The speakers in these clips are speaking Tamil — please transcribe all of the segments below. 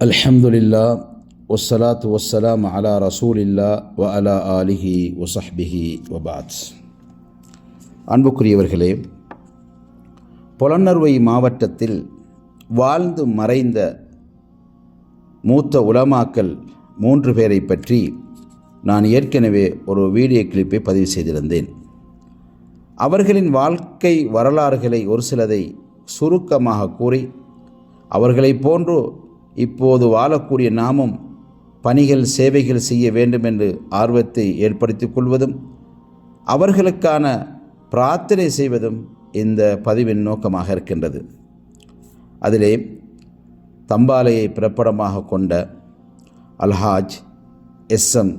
அல்ஹம்துலில்லா ஒசலாத் ஒசலாம் அலா ரசூல் இல்லா வ அலா ஆலிஹி ஒசஹ்பிஹி வபாத் அன்புக்குரியவர்களே புலனர்வை மாவட்டத்தில் வாழ்ந்து மறைந்த மூத்த உலமாக்கல் மூன்று பேரை பற்றி நான் ஏற்கனவே ஒரு வீடியோ கிளிப்பை பதிவு செய்திருந்தேன். அவர்களின் வாழ்க்கை வரலாறுகளை ஒரு சிலதை சுருக்கமாக கூறி அவர்களை போன்று இப்போது வாழக்கூடிய நாமும் பணிகள் சேவைகள் செய்ய வேண்டும் என்று ஆர்வத்தை ஏற்படுத்தி கொள்வதும் அவர்களுக்கான பிரார்த்தனை செய்வதும் இந்த பதிவின் நோக்கமாக இருக்கின்றது. அதிலே தம்பாலையை பிறப்படமாக கொண்ட அல்ஹாஜ் எஸ் எம்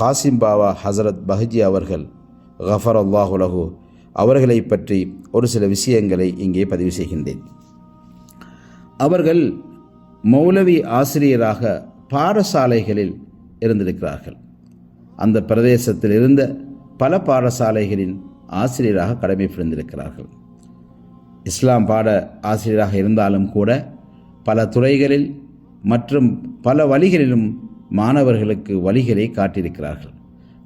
காசிம் பாவா ஹசரத் பஹஜி அவர்கள் கஃபர் அல்லாஹுலஹு அவர்களை பற்றி ஒரு சில விஷயங்களை இங்கே பதிவு செய்கின்றேன். அவர்கள் மௌலவி ஆசிரியராக பாடசாலைகளில் இருந்திருக்கிறார்கள். அந்த பிரதேசத்தில் இருந்த பல பாடசாலைகளின் ஆசிரியராக கடமை புரிந்திருக்கிறார்கள். இஸ்லாம் பாட ஆசிரியராக இருந்தாலும் கூட பல துறைகளில் மற்றும் பல வழிகளிலும் மாணவர்களுக்கு வழிகளை காட்டியிருக்கிறார்கள்.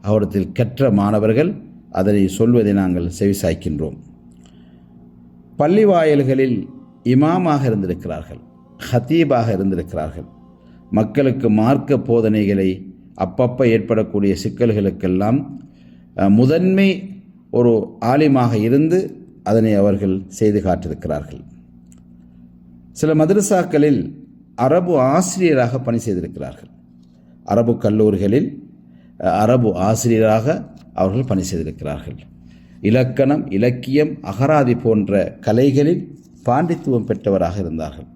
அவரத்தில் கற்ற மாணவர்கள் அதனை சொல்வதை நாங்கள் செவிசாய்க்கின்றோம். பள்ளி வாயல்களில் இமாமாக இருந்திருக்கிறார்கள். ஹத்தீபாக இருந்திருக்கிறார்கள். மக்களுக்கு மார்க்க போதனைகளை அப்பப்போ ஏற்படக்கூடிய சிக்கல்களுக்கெல்லாம் முதன்மை ஒரு ஆலிமாக இருந்து அதனை அவர்கள் செய்து காட்டியிருக்கிறார்கள். சில மதரசாக்களில் அரபு ஆசிரியராக பணி செய்திருக்கிறார்கள். அரபு கல்லூரிகளில் அரபு ஆசிரியராக அவர்கள் பணி செய்திருக்கிறார்கள். இலக்கணம் இலக்கியம் அகராதி போன்ற கலைகளில் பாண்டித்துவம் பெற்றவராக இருந்தார்கள்.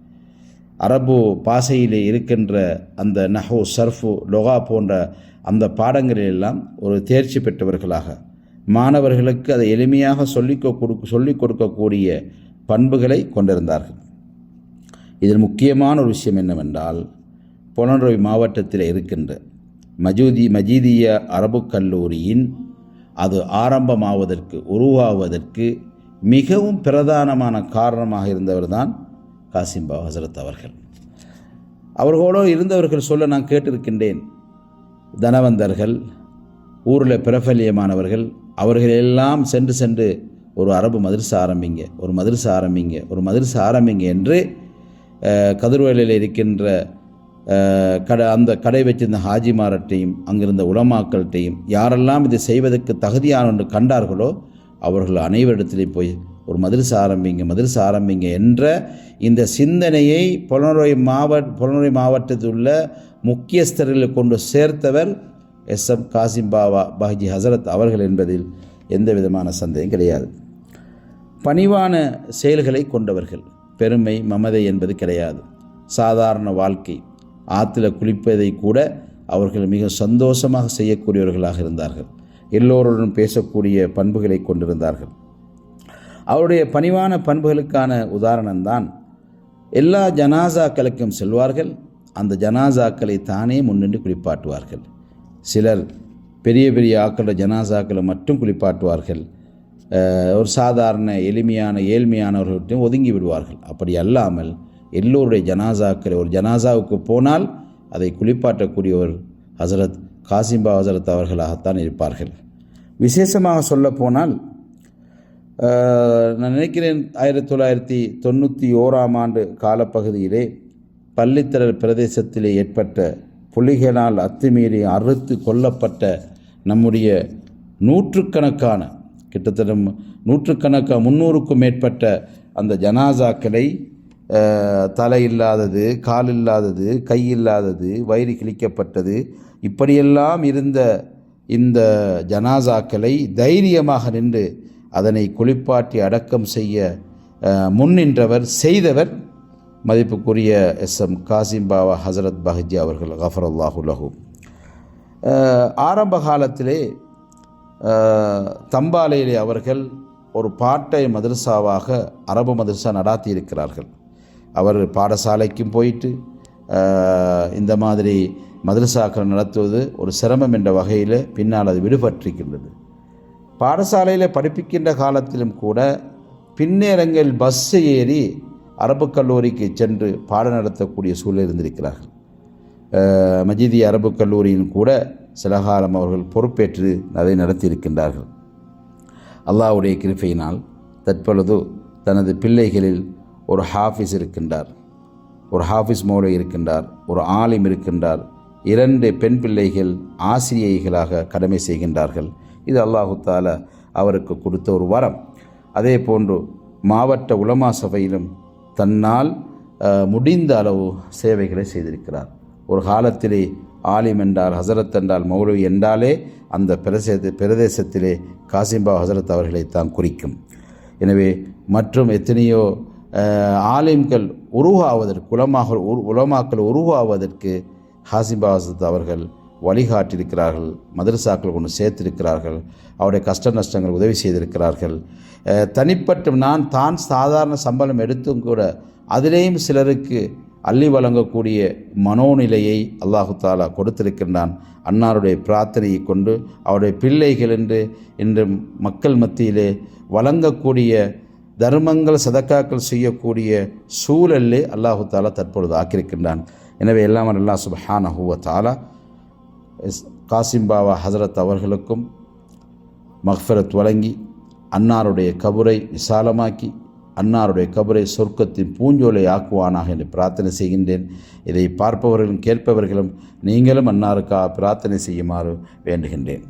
அரபு பாசையிலே இருக்கின்ற அந்த நஹோ சர்ஃபு லொகா போன்ற அந்த பாடங்களிலெல்லாம் ஒரு தேர்ச்சி பெற்றவர்களாக. மாணவர்களுக்கு அதை எளிமையாக சொல்லிக் கொடுக்க சொல்லிக் கொடுக்கக்கூடிய பண்புகளை கொண்டிருந்தார்கள். இதில் முக்கியமான ஒரு விஷயம் என்னவென்றால் புலனறுவை மாவட்டத்தில் இருக்கின்ற மஜூதி மஜீதிய அரபு கல்லூரியின் அது ஆரம்பமாவதற்கு உருவாவதற்கு மிகவும் பிரதானமான காரணமாக இருந்தவர்தான் காசிம்பா ஹசரத் அவர்கள். அவர்களோடு இருந்தவர்கள் சொல்ல நான் கேட்டிருக்கின்றேன். தனவந்தர்கள் ஊரில் பிரபல்யமானவர்கள் அவர்களெல்லாம் சென்று சென்று ஒரு அரபு மதரசா ஆரம்பிங்க ஒரு மதரசா ஆரம்பிங்க ஒரு மதரசா ஆரம்பிங்க என்று கதிர்வயலில் இருக்கின்ற கடை அந்த கடை வச்சிருந்த ஹாஜிமார்ட்டையும் அங்கிருந்த உலமாக்கள்கிட்டையும் யாரெல்லாம் இதை செய்வதற்கு தகுதியான ஒன்று கண்டார்களோ அவர்கள் அனைவரிடத்திலையும் போய் ஒரு மதரசா ஆரம்பிங்க மதரசா ஆரம்பிங்க என்ற இந்த சிந்தனையை புலனுரை மாவட்ட புலனுரை மாவட்டத்தில் உள்ள முக்கியஸ்தர்களை கொண்டு சேர்த்தவர் எஸ் எம் காசிம் பாவா பாஜி ஹசரத் அவர்கள் என்பதில் எந்த விதமான சந்தேகம் கிடையாது. பணிவான செயல்களை கொண்டவர்கள் பெருமை மமதை என்பது கிடையாது. சாதாரண வாழ்க்கை ஆற்றுல குளிப்பதை கூட அவர்கள் மிக சந்தோஷமாக செய்யக்கூடியவர்களாக இருந்தார்கள். எல்லோருடன் பேசக்கூடிய பண்புகளை கொண்டிருந்தார்கள். அவருடைய பணிவான பண்புகளுக்கான உதாரணம்தான். எல்லா ஜனாசாக்களுக்கும் செல்வார்கள். அந்த ஜனாசாக்களை தானே முன்னின்று குளிப்பாட்டுவார்கள். சிலர் பெரிய பெரிய ஆக்கள ஜனாசாக்களை மட்டும் குளிப்பாட்டுவார்கள். ஒரு சாதாரண எளிமையான ஏழ்மையானவர்கள்ட்டையும் ஒதுங்கி விடுவார்கள். அப்படி அல்லாமல் எல்லோருடைய ஜனாசாக்களை ஒரு ஜனாசாவுக்கு போனால் அதை குளிப்பாட்டக்கூடியவர் ஹசரத் காசிம்பா ஹசரத் அவர்களாகத்தான் இருப்பார்கள். விசேஷமாக சொல்லப்போனால் நான் நினைக்கிறேன் ஆயிரத்தி தொள்ளாயிரத்தி தொண்ணூற்றி ஓராம் ஆண்டு காலப்பகுதியிலே பள்ளித்தரல் பிரதேசத்திலே ஏற்பட்ட புலிகளால் அத்துமீறி அறுத்து கொல்லப்பட்ட நம்முடைய நூற்றுக்கணக்கான கிட்டத்தட்ட நூற்றுக்கணக்கான முன்னூறுக்கும் மேற்பட்ட அந்த ஜனாசாக்களை தலை இல்லாதது கால் இல்லாதது கை இல்லாதது வயிறு கிழிக்கப்பட்டது இப்படியெல்லாம் இருந்த இந்த ஜனாசாக்களை தைரியமாக நின்று அதனை குளிப்பாட்டி அடக்கம் செய்ய முன்னின்றவர் செய்தவர் மதிப்புக்குரிய எஸ் எம் காசிம் பாவா ஹசரத் பஹஜி அவர்கள் கஃபர் அல்லாஹுலஹூ ஆரம்ப காலத்திலே தம்பாலையிலே அவர்கள் ஒரு பாட்டை மதரசாவாக அரபு மதரசா நடாத்தி இருக்கிறார்கள் அவர் பாடசாலைக்கும் போயிட்டு இந்த மாதிரி மதரசாக்கள் நடத்துவது ஒரு சிரமம் என்ற வகையில் பின்னால் அது விடுபட்டிருக்கின்றது. பாடசாலையில் படிப்பிக்கின்ற காலத்திலும் கூட பின்னேரங்களில் பஸ்ஸை ஏறி அரபு கல்லூரிக்கு சென்று பாடம் நடத்தக்கூடிய சூழல் இருந்திருக்கிறார்கள். மஜிதி மஜீதி அரபு கல்லூரியின் கூட சில காலம் அவர்கள் பொறுப்பேற்று அதை நடத்தியிருக்கின்றார்கள். அல்லாஹ்வுடைய கிருபையினால் தற்பொழுது தனது பிள்ளைகளில் ஒரு ஹாஃபிஸ் இருக்கின்றார். ஒரு ஹாஃபிஸ் மௌலை இருக்கின்றார் ஒரு ஆலிம் இருக்கின்றார். இரண்டு பெண் பிள்ளைகள் ஆசிரியைகளாக கடமை செய்கின்றார்கள். இது அல்லாஹு தாலா அவருக்கு கொடுத்த ஒரு வரம். அதே போன்று மாவட்ட உலமா சபையிலும் தன்னால் முடிந்த அளவு சேவைகளை செய்திருக்கிறார். ஒரு காலத்திலே ஆலிம் என்றால் ஹசரத் என்றால் மௌலவி என்றாலே அந்த பிரதேச பிரதேசத்திலே காசிம்பா ஹசரத் அவர்களை தான் குறிக்கும். எனவே மற்றும் எத்தனையோ ஆலிம்கள் உருவாவதற்கு உலமாக உரு- உலமாக்கள் உருவாவதற்கு ஹாசிம்பா ஹசரத் அவர்கள் வழிகாட்டியிருக்கிறார்கள் மதரசாக்கள் கொண்டு சேர்த்திருக்கிறார்கள் அவருடைய கஷ்ட நஷ்டங்கள் உதவி செய்திருக்கிறார்கள். தனிப்பட்ட நான் தான் சாதாரண சம்பளம் எடுத்தும் கூட அதிலேயும் சிலருக்கு அள்ளி வழங்கக்கூடிய மனோநிலையை அல்லாஹு தாலா கொடுத்திருக்கின்றான். அன்னாருடைய பிரார்த்தனையை கொண்டு அவருடைய பிள்ளைகள் என்று இன்று மக்கள் மத்தியிலே வழங்கக்கூடிய தர்மங்கள் சதக்காக்கள் செய்யக்கூடிய சூழலே அல்லாஹு தாலா தற்பொழுது ஆக்கியிருக்கின்றான். எனவே எல்லாம் அல்லா சுபஹானஹு வ தாலா எஸ்- காசிம்பாவா ஹசரத் அவர்களுக்கும் மஹ்ஃபரத் வழங்கி அன்னாருடைய கபரை விசாலமாக்கி அன்னாருடைய கபரை சொர்க்கத்தின் பூஞ்சோலை ஆக்குவானாக என்று பிரார்த்தனை செய்கின்றேன். இதை பார்ப்பவர்களும் கேட்பவர்களும் நீங்களும் அன்னாருக்காக பிரார்த்தனை செய்யுமாறு வேண்டுகின்றேன்.